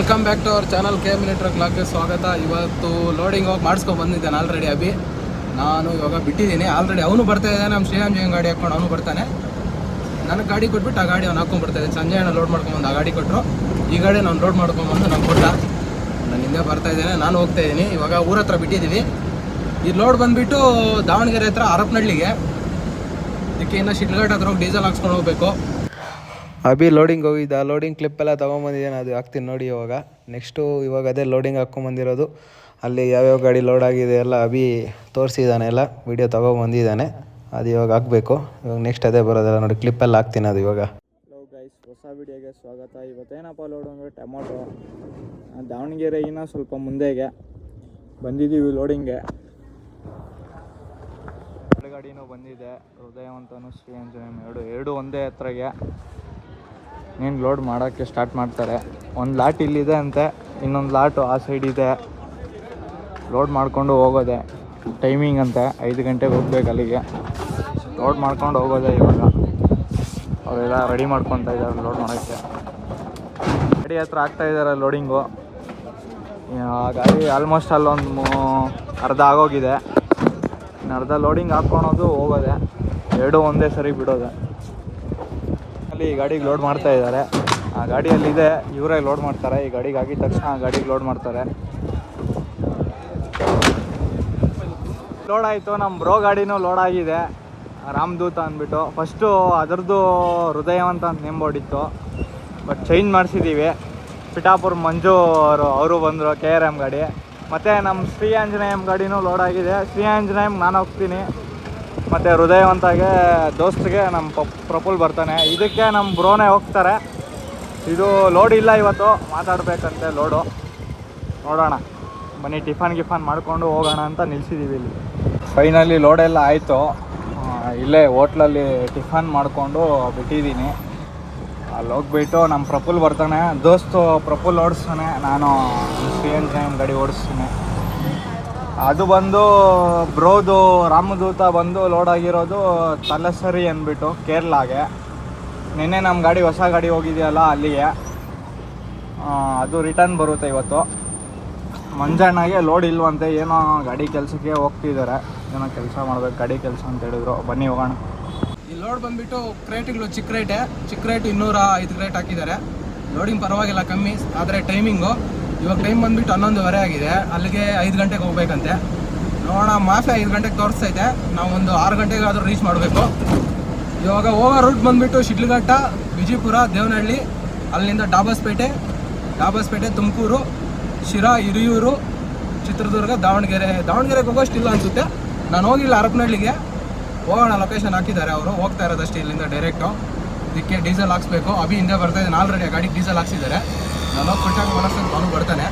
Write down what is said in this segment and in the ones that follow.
Welcome back to our channel K military ಕ್ಲಾಕ್ಗೆ ಸ್ವಾಗತ. ಇವತ್ತು loading ಹೋಗಿ ಮಾಡಿಸ್ಕೊಂಡು ಬಂದಿದ್ದಾನೆ ಆಲ್ರೆಡಿ ಅಭಿ. ನಾನು ಇವಾಗ ಬಿಟ್ಟಿದ್ದೀನಿ. ಆಲ್ರೆಡಿ ಅವನು ಬರ್ತಾ ಇದ್ದಾನೆ, ನಮ್ಮ ಶ್ರೀರಾಮ್ ಜೀವನ್ ಗಾಡಿ ಹಾಕೊಂಡು ಅವನು ಬರ್ತಾನೆ. ನನಗೆ ಗಾಡಿ ಕೊಟ್ಬಿಟ್ಟು ಆ ಗಾಡಿ ಅವ್ನು ಹಾಕೊಂಡು ಬರ್ತಾ ಸಂಜೆ ಅಣ್ಣ ಲೋಡ್ ಮಾಡ್ಕೊಂಬಂದು ಆ ಗಾಡಿ ಕೊಟ್ಟರು ಈ ಗಾಡಿ ನಾನು ಲೋಡ್ ಮಾಡ್ಕೊಂಬಂದು ನಾನು ಕೊಟ್ಟ. ನಾನು ಹಿಂದೆ ಬರ್ತಾ ಇದ್ದೇನೆ, ನಾನು ಹೋಗ್ತಾ ಇದ್ದೀನಿ. ಇವಾಗ ಊರ ಹತ್ರ ಬಿಟ್ಟಿದ್ದೀವಿ ಈ ಲೋಡ್ ಬಂದುಬಿಟ್ಟು ದಾವಣಗೆರೆ ಹತ್ರ ಹರಪನಹಳ್ಳಿಗೆ ಇದಕ್ಕೆ ಇನ್ನು ಶಿಡ್ಲಘಾಟ್ ಹತ್ರ ಹೋಗಿ ಡೀಸೆಲ್ ಹಾಕ್ಸ್ಕೊಂಡು ಹೋಗ್ಬೇಕು. ಅಭಿ ಲೋಡಿಂಗ್ ಹೋಗಿದ್ದ ಲೋಡಿಂಗ್ ಕ್ಲಿಪ್ ಎಲ್ಲ ತೊಗೊಂಬಂದಿದ್ದೇನೆ. ಅದು ಹಾಕ್ತೀನಿ ನೋಡಿ ಇವಾಗ. ನೆಕ್ಸ್ಟು ಇವಾಗ ಅದೇ ಲೋಡಿಂಗ್ ಹಾಕ್ಕೊಂಬಂದಿರೋದು. ಅಲ್ಲಿ ಯಾವ್ಯಾವ ಗಾಡಿ ಲೋಡ್ ಆಗಿದೆ ಎಲ್ಲ ಅಭಿ ತೋರಿಸಿದ್ದಾನೆ ಎಲ್ಲ. ವಿಡಿಯೋ ತೊಗೊಂಬಂದಿದ್ದಾನೆ. ಅದು ಇವಾಗ ಹಾಕಬೇಕು. ಇವಾಗ ನೆಕ್ಸ್ಟ್ ಅದೇ ಬರೋದಲ್ಲ ನೋಡಿ. ಕ್ಲಿಪ್ಪೆಲ್ಲ ಹಾಕ್ತೀನಿ ಅದು ಇವಾಗ. ಹಲೋ ಗೈಸ್ ಹೊಸ ವಿಡಿಯೋಗೆ ಸ್ವಾಗತ. ಇವತ್ತೇನಪ್ಪ ಲೋಡ್ ಅಂದರೆ ಟೊಮೊಟೊ ದಾವಣಗೆರೆ ದಾವಣಗೆರೆಗಿನ ಸ್ವಲ್ಪ ಮುಂದೆಗೆ ಬಂದಿದ್ದೀವಿ ಲೋಡಿಂಗ್ಗೆ ಗಾಡಿನೂ ಬಂದಿದೆ. ಹೃದಯವಂತನು ಶ್ರೀ ಅಂಜನ ಎರಡು ಎರಡು ಒಂದೇ ಹತ್ರಗೆ. ನೀನು ಲೋಡ್ ಮಾಡೋಕ್ಕೆ ಸ್ಟಾರ್ಟ್ ಮಾಡ್ತಾರೆ. ಒಂದು ಲಾಟ್ ಇಲ್ಲಿದೆ ಅಂತೆ, ಇನ್ನೊಂದು ಲಾಟು ಆ ಸೈಡ್ ಇದೆ. ಲೋಡ್ ಮಾಡಿಕೊಂಡು ಹೋಗೋದೆ. ಟೈಮಿಂಗ್ ಅಂತೆ, ಐದು ಗಂಟೆಗೆ ಹೋಗ್ಬೇಕು ಅಲ್ಲಿಗೆ. ಲೋಡ್ ಮಾಡ್ಕೊಂಡು ಹೋಗೋದೆ ಇವಾಗ. ಅವರೆಲ್ಲ ರೆಡಿ ಮಾಡ್ಕೊತಾ ಇದ್ದಾರೆ ಲೋಡ್ ಮಾಡೋಕ್ಕೆ. ಗಾಡಿ ಹತ್ರ ಆಗ್ತಾ ಇದ್ದಾರೆ ಲೋಡಿಂಗು ಗಾಡಿ ಆಲ್ಮೋಸ್ಟ್ ಅಲ್ಲೊಂದು ಅರ್ಧ ಆಗೋಗಿದೆ. ಇನ್ನು ಅರ್ಧ ಲೋಡಿಂಗ್ ಹಾಕ್ಕೊಳೋದು ಹೋಗೋದೆ. ಎರಡು ಒಂದೇ ಸರಿ ಬಿಡೋದೆ. ಈ ಗಾಡಿಗೆ ಲೋಡ್ ಮಾಡ್ತಾ ಇದ್ದಾರೆ. ಆ ಗಾಡಿಯಲ್ಲಿದೆ ಇವರೇ ಲೋಡ್ ಮಾಡ್ತಾರೆ. ಈ ಗಾಡಿಗೆ ಆಗಿದ ತಕ್ಷಣ ಆ ಗಾಡಿಗೆ ಲೋಡ್ ಮಾಡ್ತಾರೆ. ಲೋಡ್ ಆಯಿತು. ನಮ್ಮ ಬ್ರೋ ಗಾಡಿನೂ ಲೋಡ್ ಆಗಿದೆ. ರಾಮದೂತ ಅಂದ್ಬಿಟ್ಟು. ಫಸ್ಟು ಅದರದ್ದು ಹೃದಯವಂತ ಅಂತ ನೇಮ್ ಬೋರ್ಡ್ ಇತ್ತು. ಬಟ್ ಚೇಂಜ್ ಮಾಡಿಸಿದ್ದೀವಿ ಪಿಟಾಪುರ್ ಮಂಜು ಅವರು ಅವರು ಬಂದರು ಕೆ ಆರ್ ಎಂ ಗಾಡಿ. ಮತ್ತು ನಮ್ಮ ಶ್ರೀ ಆಂಜನೇಯಂ ಗಾಡಿನೂ ಲೋಡ್ ಆಗಿದೆ. ಶ್ರೀ ಆಂಜನೇಯಂ ನಾನು ಹೋಗ್ತೀನಿ. ಮತ್ತು ಹೃದಯವಂತಾಗೆ, ದೋಸ್ತಿಗೆ ನಮ್ಮ ಪಪ್ ಪ್ರಫುಲ್ ಬರ್ತಾನೆ. ಇದಕ್ಕೆ ನಮ್ಮ ಬ್ರೋನೇ ಹೋಗ್ತಾರೆ. ಇದು ಲೋಡ್ ಇಲ್ಲ ಇವತ್ತು. ಮಾತಾಡಬೇಕಂತೆ ಲೋಡು. ನೋಡೋಣ. ಬನ್ನಿ, ಟಿಫನ್ ಗಿಫನ್ ಮಾಡಿಕೊಂಡು ಹೋಗೋಣ ಅಂತ ನಿಲ್ಸಿದ್ದೀವಿ ಇಲ್ಲಿ. ಫೈನಲಿ ಲೋಡೆಲ್ಲ ಆಯಿತು. ಇಲ್ಲೇ ಹೋಟ್ಲಲ್ಲಿ ಟಿಫನ್ ಮಾಡಿಕೊಂಡು ಬಿಟ್ಟಿದ್ದೀನಿ. ಅಲ್ಲಿ ಹೋಗ್ಬಿಟ್ಟು ನಮ್ಮ ಪ್ರಫುಲ್ ಬರ್ತಾನೆ. ದೋಸ್ತು ಪ್ರಫುಲ್ ಓಡಿಸ್ತಾನೆ. ನಾನು ಸಿ ಎನ್ ಟೈಮ್ ಗಾಡಿ ಓಡಿಸ್ತೀನಿ. ಅದು ಬಂದು ಬ್ರೋದು, ರಾಮದೂತ ಬಂದು ಲೋಡ್ ಆಗಿರೋದು ತಲಸರಿ ಅಂದ್ಬಿಟ್ಟು, ಕೇರಳಾಗೆ. ನಿನ್ನೆ ನಮ್ಮ ಗಾಡಿ, ಹೊಸ ಗಾಡಿ ಹೋಗಿದೆಯಲ್ಲ ಅಲ್ಲಿಗೆ. ಅದು ರಿಟರ್ನ್ ಬರುತ್ತೆ ಇವತ್ತು. ಮಂಜಣ್ಣಗೆ ಲೋಡ್ ಇಲ್ವಂತೆ, ಏನೋ ಗಾಡಿ ಕೆಲಸಕ್ಕೆ ಹೋಗ್ತಿದ್ದಾರೆ ಏನೋ ಕೆಲಸ ಮಾಡ್ಬೇಕು, ಗಾಡಿ ಕೆಲಸ ಅಂತ ಹೇಳಿದ್ರು. ಬನ್ನಿ ಹೋಗೋಣ. ಈ ಲೋಡ್ ಬಂದ್ಬಿಟ್ಟು ಕ್ರೇಟ್ಗಳು ಚಿಕ್ಕ ರೇಟೆ ಚಿಕ್ಕ ರೇಟ್ ಇನ್ನೂರ ಐದು ಕ್ರೇಟ್ ಹಾಕಿದ್ದಾರೆ. ಲೋಡಿಂಗ್ ಪರವಾಗಿಲ್ಲ ಕಮ್ಮಿ, ಆದರೆ ಟೈಮಿಂಗು ಇವಾಗ ಟೈಮ್ ಬಂದ್ಬಿಟ್ಟು ಹನ್ನೊಂದುವರೆ ಆಗಿದೆ. ಅಲ್ಲಿಗೆ ಐದು ಗಂಟೆಗೆ ಹೋಗ್ಬೇಕಂತೆ. ನೋಡೋಣ ಮಾಫಿ ಐದು ಗಂಟೆಗೆ ತೋರಿಸ್ತೈತೆ. ನಾವು ಒಂದು ಆರು ಗಂಟೆಗಾದರೂ ರೀಚ್ ಮಾಡಬೇಕು. ಇವಾಗ ಹೋಗೋ ರೂಟ್ ಬಂದುಬಿಟ್ಟು ಶಿಡ್ಲಘಟ್ಟ, ವಿಜಯಪುರ, ದೇವನಹಳ್ಳಿ, ಅಲ್ಲಿಂದ ಡಾಬಸ್ಪೇಟೆ ಡಾಬಸ್ಪೇಟೆ, ತುಮಕೂರು, ಶಿರಾ, ಹಿರಿಯೂರು, ಚಿತ್ರದುರ್ಗ, ದಾವಣಗೆರೆ. ದಾವಣಗೆರೆಗೆ ಹೋಗೋಷ್ಟಿಲ್ಲ ಅನಿಸುತ್ತೆ. ನಾನು ಹೋಗಿಲ್ಲ ಹರಪನಹಳ್ಳಿಗೆ. ಹೋಗೋಣ ಲೊಕೇಶನ್ ಹಾಕಿದ್ದಾರೆ ಅವರು. ಹೋಗ್ತಾ ಇರೋದಷ್ಟೇ ಇಲ್ಲಿಂದ ಡೈರೆಕ್ಟು ಇದಕ್ಕೆ ಡೀಸೆಲ್ ಹಾಕ್ಸ್ಬೇಕು. ಅಭಿ ಹಿಂದೆ ಬರ್ತಾ ಇದ್ದಾನೆ ಆಲ್ರೆಡಿ ಗಾಡಿಗೆ ಡೀಸೆಲ್ ಹಾಕ್ಸಿದ್ದಾರೆ. ನಾನು ಪರ್ಸೆಂಟ್ ಮನಸ್ಸಲ್ಲಿ ಅವನು ಬರ್ತಾನೆ.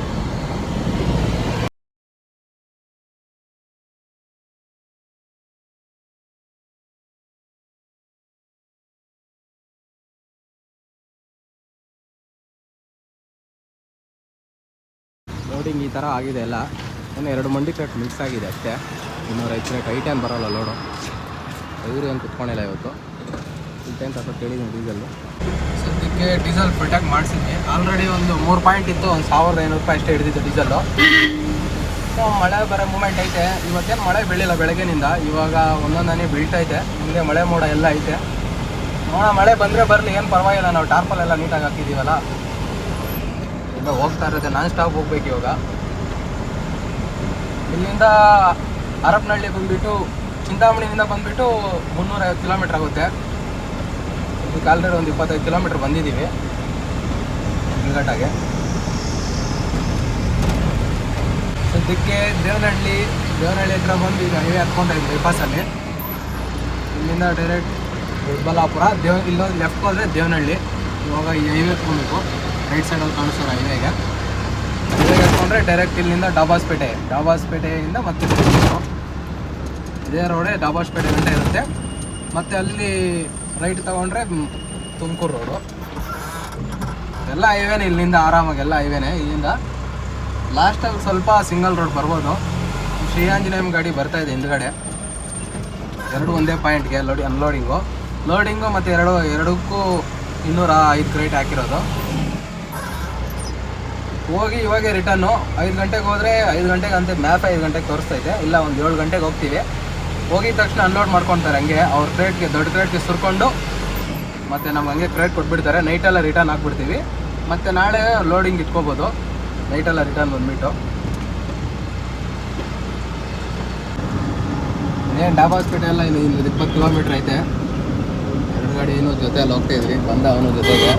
ಲೋಡಿಂಗ್ ಈ ಥರ ಆಗಿದೆ ಎಲ್ಲ ಇನ್ನು ಎರಡು ಮಂಡಿ ಕ್ರೇಟ್ ಮಿಕ್ಸ್ ಆಗಿದೆ ಅಷ್ಟೇ. ಇನ್ನೂರ ಐದು ಕ್ರೇಟ್ ಏನು ಬರೋಲ್ಲ ಲೋಡು. ಇವರು ಏನು ಕುತ್ಕೊಂಡಿಲ್ಲ ಇವತ್ತು. ಟೈಮ್ ಸ್ವಲ್ಪ ಕೇಳಿದ್ದೀನಿ ಡೀಸೆಲ್ಲು ಸದ್ಯಕ್ಕೆ ಡೀಸೆಲ್ ಫುಲ್ಟಾಗಿ ಮಾಡಿಸಿದ್ವಿ. ಆಲ್ರೆಡಿ ಒಂದು ಮೂರು ಪಾಯಿಂಟ್ ಇತ್ತು, ಒಂದು ಸಾವಿರದ ಐನೂರು ರೂಪಾಯಿ ಅಷ್ಟೇ ಹಿಡಿದಿತ್ತು ಡೀಸೆಲ್ಲು ಸೊ ಮಳೆ ಬರೋ ಮೂಮೆಂಟ್ ಐತೆ. ಇವತ್ತೇನು ಮಳೆ ಬೀಳಿಲ್ಲ ಬೆಳಗ್ಗೆನಿಂದ. ಇವಾಗ ಒಂದೊಂದನೇ ಬೀಳ್ತೈತೆ ಹಿಂಗೆ ಮಳೆ ಮೋಡ ಎಲ್ಲ ಐತೆ. ನೋಡೋಣ ಮಳೆ ಬಂದರೆ ಬರಲಿ, ಏನು ಪರವಾಗಿಲ್ಲ. ನಾವು ಟಾರ್ಪಲ್ ಎಲ್ಲ ನೀಟಾಗಿ ಹಾಕಿದ್ದೀವಲ್ಲ. ಈಗ ಹೋಗ್ತಾ ಇರುತ್ತೆ ನಾನ್ ಸ್ಟಾಪ್ ಹೋಗ್ಬೇಕು ಇವಾಗ. ಇಲ್ಲಿಂದ ಹರಪನಹಳ್ಳಿ ಬಂದುಬಿಟ್ಟು ಚಿಂತಾಮಣಿಯಿಂದ ಬಂದುಬಿಟ್ಟು ಮುನ್ನೂರೈವತ್ತು ಕಿಲೋಮೀಟ್ರ್ ಆಗುತ್ತೆ. ಇದಕ್ಕೆ ಆಲ್ರೆಡಿ ಒಂದು ಇಪ್ಪತ್ತೈದು ಕಿಲೋಮೀಟ್ರ್ ಬಂದಿದ್ದೀವಿ. ನಿಲ್ಗಟ್ಟಾಗೆ ಸದ್ಯಕ್ಕೆ ದೇವನಹಳ್ಳಿ ದೇವನಹಳ್ಳಿ ಹತ್ರ ಬಂದು ಈಗ ಹೈವೇ ಹತ್ಕೊಂತ ಇದ್ವಿ ಬೈಪಾಸಲ್ಲಿ ಇಲ್ಲಿಂದ ಡೈರೆಕ್ಟ್ ದೊಡ್ಡಬಳ್ಳಾಪುರ, ದೇವ, ಇಲ್ಲೊಂದು ಲೆಫ್ಟ್ ಹೋದರೆ ದೇವನಹಳ್ಳಿ. ಇವಾಗ ಈ ಹೈವೇ ಹತ್ಕೊಬೇಕು ರೈಟ್ ಸೈಡಲ್ಲಿ ಕಾಣಿಸೋರು ಹೈವೇಗೆ ಹೈವೇಗೆ ಹತ್ಕೊಂಡ್ರೆ ಡೈರೆಕ್ಟ್ ಇಲ್ಲಿಂದ ಡಾಬಾಸ್ಪೇಟೆ, ಡಾಬಾಸ್ಪೇಟೆಯಿಂದ ಮತ್ತೆ ಇದೇ ರೋಡೇ ಡಾಬಾಸ್ಪೇಟೆ ಗಂಟೆ ಇರುತ್ತೆ. ಮತ್ತು ಅಲ್ಲಿ ರೈಟ್ ತೊಗೊಂಡ್ರೆ ತುಮಕೂರು ರೋಡು ಎಲ್ಲ ಹೈವೇನೆ ಇಲ್ಲಿಂದ ಆರಾಮಾಗಿ ಎಲ್ಲ ಹೈವೇನೆ ಇಲ್ಲಿಂದ ಲಾಸ್ಟಲ್ಲಿ ಸ್ವಲ್ಪ ಸಿಂಗಲ್ ರೋಡ್ ಬರ್ಬೋದು. ಶ್ರೀ ಆಂಜನೇಯಂ ಗಾಡಿ ಬರ್ತಾ ಇದೆ ಹಿಂದ್ಗಡೆ. ಎರಡು ಒಂದೇ ಪಾಯಿಂಟ್ಗೆ ಲೋಡಿ ಅನ್ಲೋಡಿಂಗು ಲೋಡಿಂಗು ಮತ್ತು ಎರಡು, ಎರಡಕ್ಕೂ ಇನ್ನೂರ ಐದು ಕ್ರೇಟ್ ಹಾಕಿರೋದು. ಹೋಗಿ ಇವಾಗೆ ರಿಟರ್ನು ಐದು ಗಂಟೆಗೆ ಹೋದರೆ ಐದು ಗಂಟೆಗೆ ಅಂತ ಮ್ಯಾಪ್ ಐದು ಗಂಟೆಗೆ ತೋರಿಸ್ತೈತೆ ಇಲ್ಲ, ಒಂದು ಏಳು ಗಂಟೆಗೆ ಹೋಗ್ತೀವಿ. ಹೋಗಿದ ತಕ್ಷಣ ಅನ್ಲೋಡ್ ಮಾಡ್ಕೊತಾರೆ. ಹಂಗೆ ಅವ್ರ ಕ್ರೇಟ್ಗೆ ದೊಡ್ಡ ಕ್ರೇಟ್ಗೆ ಸುರ್ಕೊಂಡು ಮತ್ತು ನಮ್ಗೆ ಹಂಗೆ ಕ್ರೇಟ್ ಕೊಟ್ಬಿಡ್ತಾರೆ. ನೈಟೆಲ್ಲ ರಿಟರ್ನ್ ಹಾಕ್ಬಿಡ್ತೀವಿ. ಮತ್ತು ನಾಳೆ ಲೋಡಿಂಗ್ ಇಟ್ಕೋಬೋದು. ನೈಟೆಲ್ಲ ರಿಟರ್ನ್ ಬಂದ್ಬಿಟ್ಟು. ಏನು ಡಾಬಾ ಹಾಸ್ಪಿಟಲ್ ಎಲ್ಲ ಇಲ್ಲಿ ಇಲ್ಲಿ ಇಪ್ಪತ್ತು ಕಿಲೋಮೀಟ್ರ್ ಐತೆ. ಎರಡು ಗಾಡಿ ಏನು ಜೊತೆಯಲ್ಲಿ ಹೋಗ್ತಾಯಿದ್ವಿ ಬಂದ ಅವನು ಜೊತೆಗೆ.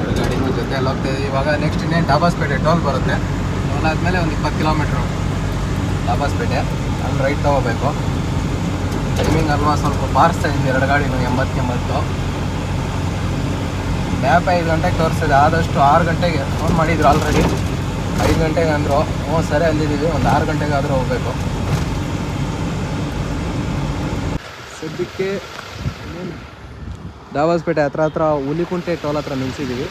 ಎರಡು ಗಾಡಿನೂ ಜೊತೆಯಲ್ಲಿ ಹೋಗ್ತಾ ಇದ್ವಿ. ಇವಾಗ ನೆಕ್ಸ್ಟ್ ಇನ್ನೇನು ಡಾಬಾಸ್ಪೇಟೆ ಟೋಲ್ ಬರುತ್ತೆ. ಟೋಲ್ ಆದಮೇಲೆ ಒಂದು ಇಪ್ಪತ್ತು ಕಿಲೋಮೀಟ್ರು ಡಾಬಾಸ್ಪೇಟೆ ಅಲ್ಲಿ ರೈಟ್ ತೊಗೋಬೇಕು. ಟೈಮಿಂಗ್ ಅಲ್ವಾ ಸ್ವಲ್ಪ ಬಾರಿಸ್ತಾ ಇದ್ವಿ ಎರಡು ಗಾಡಿನೂ ಎಂಬತ್ತು ಎಂಬತ್ತು. ಮ್ಯಾಪ್ ಐದು ಗಂಟೆಗೆ ತೋರಿಸಿದೆ ಆದಷ್ಟು ಆರು ಗಂಟೆಗೆ ಫೋನ್ ಮಾಡಿದ್ರು ಆಲ್ರೆಡಿ ಐದು ಗಂಟೆಗೆ ಅಂದರು. ಹ್ಞೂ, ಸರಿ ಅಲ್ಲಿದ್ದೀವಿ, ಒಂದು ಆರು ಗಂಟೆಗೆ ಆದರೂ ಹೋಗಬೇಕು. ಸದ್ಯಕ್ಕೆ ದಾವಾಸ್ಪೇಟೆ ಹತ್ರ ಹತ್ರ ಹುಲಿಕುಂಟೆ ಟೋಲ್ ಹತ್ರ ನಿಲ್ಸಿದ್ದೀವಿ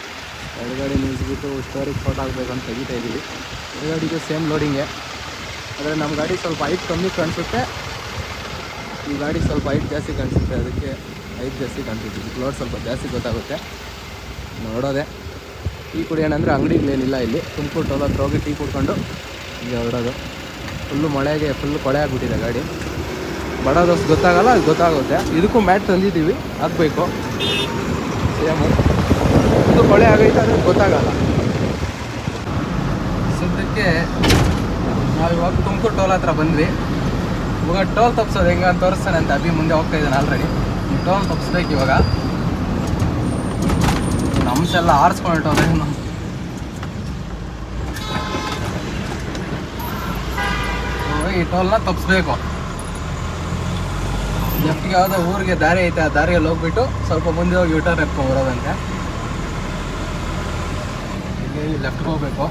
ಎರಡು ಗಾಡಿ ನಿಲ್ಲಿಸ್ಬಿಟ್ಟು ಸ್ಟೋರಿಗೆ ಫೋಟೋ ಹಾಕ್ಬೇಕಂತ ತೆಗಿತಾ ಇದ್ದೀವಿ ಎರಡು ಗಾಡಿಗೆ ಸೇಮ್ ಲೋಡಿಂಗೆ ಆದರೆ ನಮ್ಮ ಗಾಡಿ ಸ್ವಲ್ಪ ಹೈಟ್ ಕಮ್ಮಿ ಕಾಣಿಸುತ್ತೆ. ಈ ಗಾಡಿ ಸ್ವಲ್ಪ ಹೈಟ್ ಜಾಸ್ತಿ ಕಾಣಿಸುತ್ತೆ. ಅದಕ್ಕೆ ಹೈಟ್ ಜಾಸ್ತಿ ಕಾಣಿಸುತ್ತೆ ಲೋಡ್ ಸ್ವಲ್ಪ ಜಾಸ್ತಿ ಗೊತ್ತಾಗುತ್ತೆ. ನೋಡೋದೆ. ಟೀ ಕುಡಿ ಏನಂದರೆ ಅಂಗಡಿಗಳೇನಿಲ್ಲ ಇಲ್ಲಿ. ತುಮಕೂರು ಟೋಲ್ ಹತ್ರ ಹೋಗಿ ಟೀ ಕುಡ್ಕೊಂಡು ಹೀಗೆ ಹೊರಡೋದು. ಫುಲ್ಲು ಮಳೆಗೆ ಫುಲ್ಲು ಕೊಳೆ ಆಗಿಬಿಟ್ಟಿದೆ ಗಾಡಿ. ಬಡೋದಷ್ಟು ಗೊತ್ತಾಗಲ್ಲ, ಅದು ಗೊತ್ತಾಗುತ್ತೆ. ಇದಕ್ಕೂ ಮ್ಯಾಟ್ ತಂದಿದ್ದೀವಿ. ಹಾಕ್ಬೇಕು. ಸೇಮು. ಇದು ಕೊಳೆ ಆಗೈತೆ ಅದಕ್ಕೆ ಗೊತ್ತಾಗಲ್ಲ. ಸದ್ಯಕ್ಕೆ ನಾವು ಇವಾಗ ತುಮಕೂರು ಟೋಲ್ ಹತ್ರ ಬಂದ್ವಿ. ಇವಾಗ ಟೋಲ್ ತಪ್ಪಿಸೋದು ಹೆಂಗೆ ಅಂತ ತೋರಿಸ್ತಾನೆ ಅಂತ ಅಭಿ ಮುಂದೆ ಹೋಗ್ತಾ ಇದ್ದಾನೆ ಆಲ್ರೆಡಿ ಟೋಲ್ ತಪ್ಪಿಸ್ಬೇಕು ಇವಾಗ. ನಮ್ಸ್ ಎಲ್ಲ ಆರಿಸ್ಕೊಂಡ್ರೆ ಈ ಟೋಲ್ನ ತಪ್ಪಿಸ್ಬೇಕು ಲೆಫ್ಟ್ಗೆ ಯಾವುದೋ ಊರಿಗೆ ದಾರಿ ಐತೆ, ಆ ದಾರಿಯಲ್ಲಿ ಹೋಗ್ಬಿಟ್ಟು ಸ್ವಲ್ಪ ಮುಂದೆ ಹೋಗಿ ಯೂಟರ್ನ್ ಎತ್ಕೊಂಡು ಬರೋದಂತೆ. ಇಲ್ಲಿ ಲೆಫ್ಟ್ಗೆ ಹೋಗ್ಬೇಕು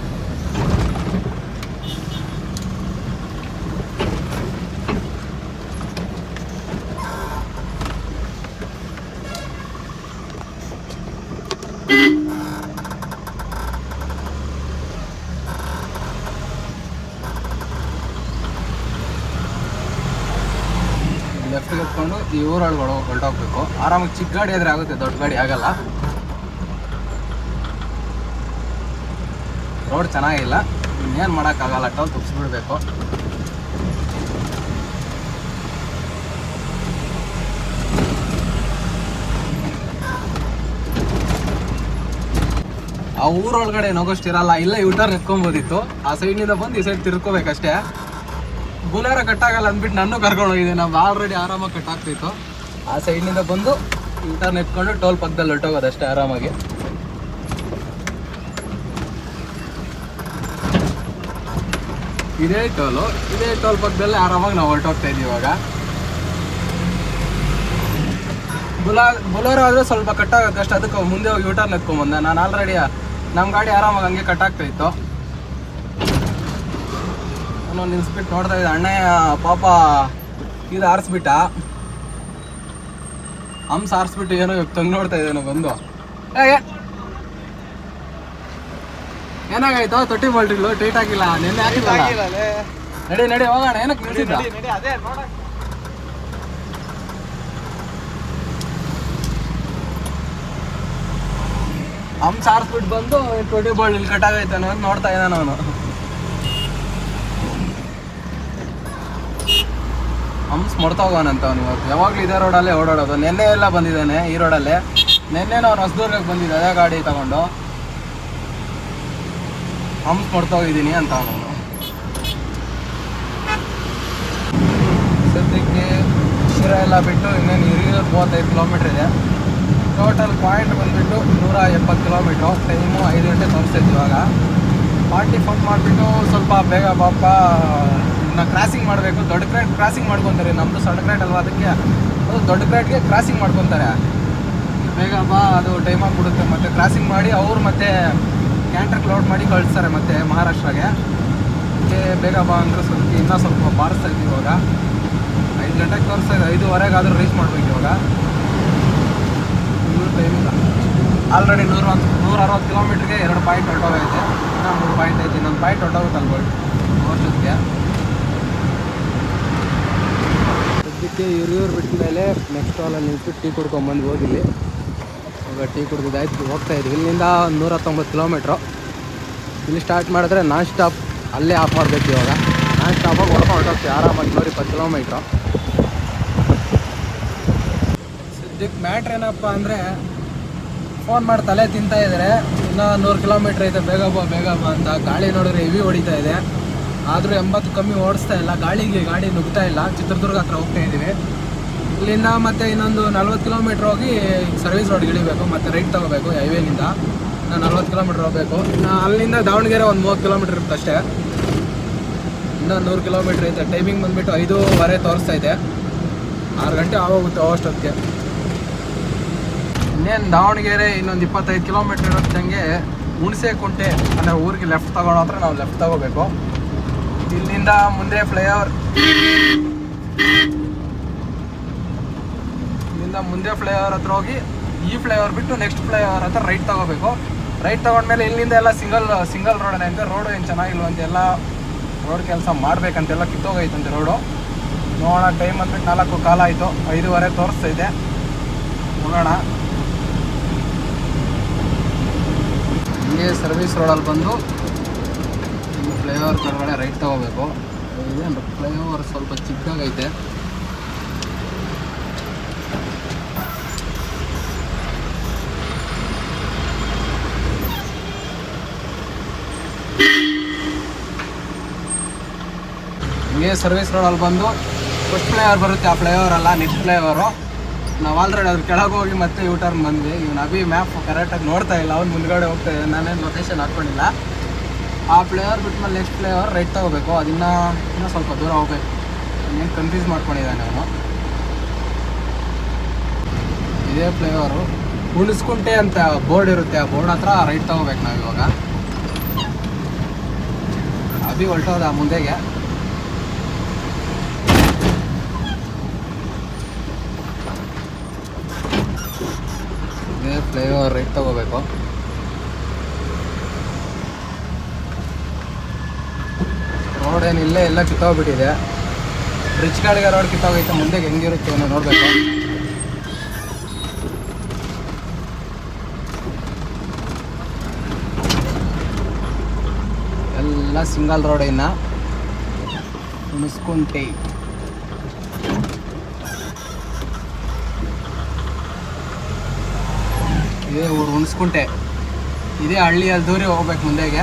ಲೆಫ್ಟ್ಗೆ ಊರೊಳಗಡೆ ಹೊರಟೋಗ್ಬೇಕು. ಆರಾಮಾಗಿ ಚಿಕ್ಕ ಗಾಡಿ ಆದರೆ ಆಗುತ್ತೆ, ದೊಡ್ಡ ಗಾಡಿ ಆಗಲ್ಲ. ರೋಡ್ ಚೆನ್ನಾಗಿಲ್ಲ. ಇನ್ನೇನು ಮಾಡೋಕ್ಕಾಗಲ್ಲ ಟೋಲ್ ತುಪ್ಸ್ಬಿಡ್ಬೇಕು. ಆ ಊರೊಳಗಡೆ ಹೋಗೋಷ್ಟಿರಲ್ಲ ಇಲ್ಲ ಯೂಟರ್ನ್ ಎತ್ಕೊಂಬೋದಿತ್ತು. ಆ ಸೈಡ್ನಿಂದ ಬಂದು ಈ ಸೈಡ್ ತಿರ್ಕೋಬೇಕಷ್ಟೇ. ಬುಲೆರ ಕಟ್ಟಾಗಲ್ಲ ಅಂದ್ಬಿಟ್ಟು ನಾನು ಕರ್ಕೊಂಡು ಹೋಗಿದ್ದೆ ನಾವು ಆಲ್ರೆಡಿ ಆರಾಮಾಗಿ ಕಟ್ಟಾಗ್ತಿತ್ತು. ಆ ಸೈಡ್ನಿಂದ ಬಂದು ಈ ಥರ ಟೋಲ್ ಪಕ್ಕದಲ್ಲಿ ಹೊರಟೋಗೋದು ಅಷ್ಟೇ ಆರಾಮಾಗಿ. ಇದೇ ಟೋಲು, ಇದೇ ಟೋಲ್ ಪಕ್ಕದಲ್ಲಿ ಆರಾಮಾಗಿ ನಾವು ಹೊರಟೋಗ್ತಾ ಇದ್ದೀವಿ ಇವಾಗ. ಬುಲಾ, ಬುಲೋರೋ ಆದರೆ ಸ್ವಲ್ಪ ಕಟ್ಟಾಗುತ್ತೆ ಅಷ್ಟು, ಅದಕ್ಕೆ ಮುಂದೆ ಹೋಗಿ ಯೂಟರ್ನ್ ಎತ್ಕೊಂಬಂದೆ ನಾನು ಆಲ್ರೆಡಿ ನಮ್ಮ ಗಾಡಿ ಆರಾಮಾಗಿ ಹಂಗೆ ಕಟ್ಟಾಗ್ತಾ ಇತ್ತು. ನಾನು ನಿಲ್ಸ್ಬಿಟ್ಟು ನೋಡ್ತಾ ಇದ್ದೆ. ಅಣ್ಣಯ್ಯ ಪಾಪ ಇದು ಆರಿಸ್ಬಿಟ್ಟ. ಹಂಸ ಸಾರಿಸ್ಬಿಟ್ಟು ಏನೋ ಇವಾಗ ತಂಗ್ ನೋಡ್ತಾ ಇದ್ದೇನೋ ಬಂದು. ಏನಾಗಾಯ್ತು? ತೊಟ್ಟಿ ಬಾಲ್ಟಿಗಳು ಟೈಟ್ ಆಗಿಲ್ಲ. ನಿನ್ನೆ ಆಗಿಲ್ಲ ನಡಿ ನಡಿ ಹೋಗೋಣ. ಏನಕ್ಕೆ ನಿಲ್ಸಿದ್ದ? ಅದೇ ಸಾರಿಸ್ಬಿಟ್ಟು ಬಂದು ತೊಟ್ಟಿ ಬಾಲ್ ಇಲ್ಲಿ ಕಟ್ಟಾಗೈತಾನೆ ಅಂತ ನೋಡ್ತಾ ಇದ್ದಾನ ಅವನು ಹಂಸ್ ಮೊಡ್ತಾ ಹೋಗೋಣಂತ ಅವ್ನು ಇವತ್ತು. ಯಾವಾಗಲೂ ಇದೇ ರೋಡಲ್ಲೇ ಓಡಾಡೋದು. ನಿನ್ನೆ ಎಲ್ಲ ಬಂದಿದ್ದಾನೆ ಈ ರೋಡಲ್ಲೇ ನಿನ್ನೆ ಅವ್ನು ಹೊಸದುರ್ಗಕ್ಕೆ ಬಂದಿದ್ದೆ, ಅದೇ ಗಾಡಿ ತಗೊಂಡು. ಹಂಪ್ಸ್ ಮೊಡ್ತಾ ಹೋಗಿದ್ದೀನಿ ಅಂತ ಅವನು. ಸದ್ಯಕ್ಕೆ ಶಿರ ಎಲ್ಲ ಬಿಟ್ಟು ಇನ್ನೇನು ಹಿರಿಯೂರು ಮೂವತ್ತೈದು ಕಿಲೋಮೀಟ್ರ್ ಇದೆ. ಟೋಟಲ್ ಪಾಯಿಂಟ್ ಬಂದುಬಿಟ್ಟು ನೂರ ಎಪ್ಪತ್ತು ಕಿಲೋಮೀಟ್ರು ಟೈಮು ಐದು ಗಂಟೆ ತೋರಿಸ್ತಿದ್ವಿ ಇವಾಗ. ಪಾರ್ಟಿ ಫೋನ್ ಮಾಡಿಬಿಟ್ಟು ಸ್ವಲ್ಪ ಬೇಗ ಪಾಪ ಇನ್ನು ಕ್ರಾಸಿಂಗ್ ಮಾಡಬೇಕು. ದೊಡ್ಡ ಕ್ರೈಟ್ ಕ್ರಾಸಿಂಗ್ ಮಾಡ್ಕೊತಾರೆ. ನಮ್ಮದು ಸಣ್ಣ ಕ್ರೈಟ್ ಅಲ್ವಾ ಅದಕ್ಕೆ? ಅದು ದೊಡ್ಡ ಕ್ರೈಟ್ಗೆ ಕ್ರಾಸಿಂಗ್ ಮಾಡ್ಕೊತಾರೆ. ಬೇಗ ಬಾ, ಅದು ಟೈಮ್ ಆಗಿಬಿಡುತ್ತೆ. ಮತ್ತು ಕ್ರಾಸಿಂಗ್ ಮಾಡಿ ಅವ್ರು ಮತ್ತೆ ಕ್ಯಾಂಟರ್ ಲೋಡ್ ಮಾಡಿ ಕಳಿಸ್ತಾರೆ ಮತ್ತೆ ಮಹಾರಾಷ್ಟ್ರಗೆ. ಅದಕ್ಕೆ ಬೇಗ ಬಾ ಅಂದ್ರೆ ಸ್ವಲ್ಪ ಇನ್ನೂ ಸ್ವಲ್ಪ ಬಾರಿಸ್ತಾ ಇದ್ದೀವಿ ಇವಾಗ. ಐದು ಗಂಟೆಗೆ ತೋರಿಸ್ತಾ ಇದೆ ಐದುವರೆಗಾದರೂ ರೀಚ್ ಮಾಡ್ಬೇಕು ಇವಾಗ. ಇನ್ನೂ ಟೈಮ್ ಇಲ್ಲ. ಆಲ್ರೆಡಿ ನೂರ ನೂರ ಅರವತ್ತು ಕಿಲೋಮೀಟ್ರಿಗೆ ಎರಡು ಪಾಯಿಂಟ್ ಹೊರಟೋಗೈತೆ ಇನ್ನೂ ಮೂರು ಪಾಯಿಂಟ್ ಐತೆ ಇನ್ನೊಂದು ಪಾಯಿಂಟ್ ಹೊರಟೋಗುತ್ತೆ ಅಲ್ಬೋದು ವರ್ಷಕ್ಕೆ ಸದ್ಯಕ್ಕೆ ಬಿಟ್ಟಮೇಲೆ ಬಿಟ್ಟ ಮೇಲೆ ನೆಕ್ಸ್ಟ್ ಹಾಲಲ್ಲಿ ನಿಂತು ಟೀ ಕುಡ್ಕೊಂಬಂದು ಹೋಗಿಲ್ಲಿ ಇವಾಗ ಟೀ ಕುಡ್ದಿದ್ದಾಯ್ತು ಹೋಗ್ತಾ ಇದ್ವಿ. ಇಲ್ಲಿಂದ ನೂರ ತೊಂಬತ್ತು ಕಿಲೋಮೀಟ್ರು ಇಲ್ಲಿ ಸ್ಟಾರ್ಟ್ ಮಾಡಿದ್ರೆ ನಾನ್ ಸ್ಟಾಪ್ ಅಲ್ಲೇ ಆಫ್ ಮಾಡಬೇಕು ಇವಾಗ. ನಾನ್ ಸ್ಟಾಪಾಗಿ ಹೊಡ್ಕೊಂಡು ಹೊರಟೋಗ್ತೀವಿ, ಆರಾಮಾಗಿ ನೂರ ಇಪ್ಪತ್ತು ಕಿಲೋಮೀಟ್ರು ಸದ್ಯಕ್ಕೆ ಮ್ಯಾಟ್ರ್ ಏನಪ್ಪ ಅಂದರೆ ಫೋನ್ ಮಾಡಿ ತಲೆ ತಿಂತಾ ಇದ್ದಾರೆ ಇನ್ನೂ ನೂರು ಕಿಲೋಮೀಟ್ರ್ ಐತೆ, ಬೇಗ ಬಾ ಬೇಗ ಬಾ ಅಂತ ಗಾಳಿ ನೋಡಿದ್ರೆ ಹೆವಿ ಹೊಡಿತಾ ಇದೆ. ಆದರೂ ಎಂಬತ್ತು ಕಮ್ಮಿ ಓಡಿಸ್ತಾ ಇಲ್ಲ, ಗಾಳಿಗೆ ಗಾಡಿ ನುಗ್ತಾ ಇಲ್ಲ, ಚಿತ್ರದುರ್ಗ ಹತ್ರ ಹೋಗ್ತಾ ಇದ್ದೀವಿ. ಇಲ್ಲಿಂದ ಮತ್ತೆ ಇನ್ನೊಂದು ನಲ್ವತ್ತು ಕಿಲೋಮೀಟ್ರ್ ಹೋಗಿ ಸರ್ವಿಸ್ ರೋಡ್ ಇಳಿಬೇಕು, ಮತ್ತೆ ರೈಟ್ ತಗೋಬೇಕು ಹೈವೇನಿಂದ ನಲ್ವತ್ತು ಕಿಲೋಮೀಟ್ರ್ ಹೋಗಬೇಕು. ಅಲ್ಲಿಂದ ದಾವಣಗೆರೆ ಒಂದು ಮೂವತ್ತು ಕಿಲೋಮೀಟ್ರ್ ಇರುತ್ತೆ ಅಷ್ಟೇ. ಇನ್ನೂ ನೂರು ಕಿಲೋಮೀಟ್ರ್ ಐತೆ. ಟೈಮಿಂಗ್ ಬಂದುಬಿಟ್ಟು ಐದೂವರೆ ತೋರಿಸ್ತಾ ಇದೆ. ಆರು ಗಂಟೆ ಆಗೋಗುತ್ತೆ ಅಷ್ಟೊತ್ತಿಗೆ ಇನ್ನೇನು ದಾವಣಗೆರೆ ಇನ್ನೊಂದು ಇಪ್ಪತ್ತೈದು ಕಿಲೋಮೀಟ್ರ್ ಇರೋದಂಗೆ ಹುಣಸೆ ಕುಂಟೆ ಅಂದರೆ ಊರಿಗೆ ಲೆಫ್ಟ್ ತಗೊಳ್ಳೋ ಹತ್ರ ನಾವು ಲೆಫ್ಟ್ ತಗೋಬೇಕು. ಇಲ್ಲಿಂದ ಮುಂದೆ ಫ್ಲೈಓವರ್. ಇಲ್ಲಿಂದ ಮುಂದೆ ಫ್ಲೈಓವರ್ ಹತ್ರ ಹೋಗಿ, ಈ ಫ್ಲೈಓವರ್ ಬಿಟ್ಟು ನೆಕ್ಸ್ಟ್ ಫ್ಲೈಓವರ್ ಹತ್ರ ರೈಟ್ ತಗೋಬೇಕು. ರೈಟ್ ತಗೊಂಡ್ಮೇಲೆ ಇಲ್ಲಿಂದ ಎಲ್ಲ ಸಿಂಗಲ್ ಸಿಂಗಲ್ ರೋಡ್ ಅಂತ ರೋಡು ಏನು ಚೆನ್ನಾಗಿಲ್ವಂತೆ ಎಲ್ಲ ರೋಡ್ ಕೆಲಸ ಮಾಡ್ಬೇಕಂತೆಲ್ಲ ಕಿತ್ತೋಗೈತಂತೆ ರೋಡು ನೋಡೋಣ ಟೈಮ್ ಅಂದ್ಬಿಟ್ಟು ನಾಲ್ಕು ಕಾಲ ಆಯಿತು. ಐದೂವರೆ ತೋರಿಸ್ತೈತೆ. ನೋಡೋಣ. ಇಲ್ಲಿ ಸರ್ವಿಸ್ ರೋಡಲ್ಲಿ ಬಂದು ಫ್ಲೈಓವರ್ ಕೆಳಗಡೆ ರೈಟ್ ತಗೋಬೇಕು. ಇದೇನು ಫ್ಲೈಓವರ್ ಸ್ವಲ್ಪ ಚಿಕ್ಕದಾಗೈತೆ ಹಿಂಗೆ ಸರ್ವಿಸ್ ರೋಡಲ್ಲಿ ಬಂದು ಫಸ್ಟ್ ಫ್ಲೈಓವರ್ ಬರುತ್ತೆ ಆ ಫ್ಲೈಓವರ್ ಅಲ್ಲ ನೆಕ್ಸ್ಟ್ ಫ್ಲೈಓವರು ನಾವು ಆಲ್ರೆಡಿ ಅದ್ರ ಕೆಳಗೆ ಹೋಗಿ ಮತ್ತೆ ಯೂ ಟರ್ನ್ ಬಂದ್ವಿ. ಇವ್ನು ಅಭಿ ಮ್ಯಾಪ್ ಕರೆಕ್ಟಾಗಿ ನೋಡ್ತಾ ಇಲ್ಲ. ಅವ್ನು ಮುಂದ್ಗಡೆ ಹೋಗ್ತಾ ಇದ್ದಾನೆ ನಾನೇನು ಲೊಕೇಶನ್ ಹಾಕ್ಕೊಂಡಿಲ್ಲ ಆ ಫ್ಲೇವರ್ ಬಿಟ್ಮೇಲೆ ನೆಕ್ಸ್ಟ್ ಫ್ಲೇವರ್ ರೈಟ್ ತಗೋಬೇಕು. ಅದನ್ನು ಇನ್ನೂ ಸ್ವಲ್ಪ ದೂರ ಹೋಗ್ಬೇಕು. ಇನ್ನೇನು ಕನ್ಫ್ಯೂಸ್ ಮಾಡ್ಕೊಂಡಿದ್ದಾನೆ ಅವನು. ಇದೇ ಫ್ಲೇವರು ಉಳಿಸ್ಕುಂಟೆ ಅಂತ ಬೋರ್ಡ್ ಇರುತ್ತೆ. ಆ ಬೋರ್ಡ್ ಹತ್ರ ರೈಟ್ ತಗೋಬೇಕು ನಾವು ಇವಾಗ. ಅಭಿ ಹೊಲ್ಟೋದ ಮುಂದೆಗೆ. ಇದೇ ಫ್ಲೇವರ್ ರೈಟ್ ತಗೋಬೇಕು. ರೋಡ್ ಏನು ಇಲ್ಲೇ ಎಲ್ಲ ಕಿತ್ತೋಗ್ಬಿಟ್ಟಿದೆ. ಬ್ರಿಡ್ಜ್ಗಳಿಗೆ ರೋಡ್ ಕಿತ್ತೋಗೈತೆ ಮುಂದೆ ಹೆಂಗಿರುತ್ತೆ ಏನೋ ನೋಡಬೇಕು. ಎಲ್ಲ ಸಿಂಗಲ್ ರೋಡ್ ಇನ್ನ. ಮುಸ್ಕುಂಟೆ ಇದೇ ಊರು ಹುಣಸ್ಕುಂಟೆ. ಇದೇ ಹಳ್ಳಿಯಲ್ಲಿ ದೂರಿ ಹೋಗ್ಬೇಕು ಮುಂದೆಗೆ.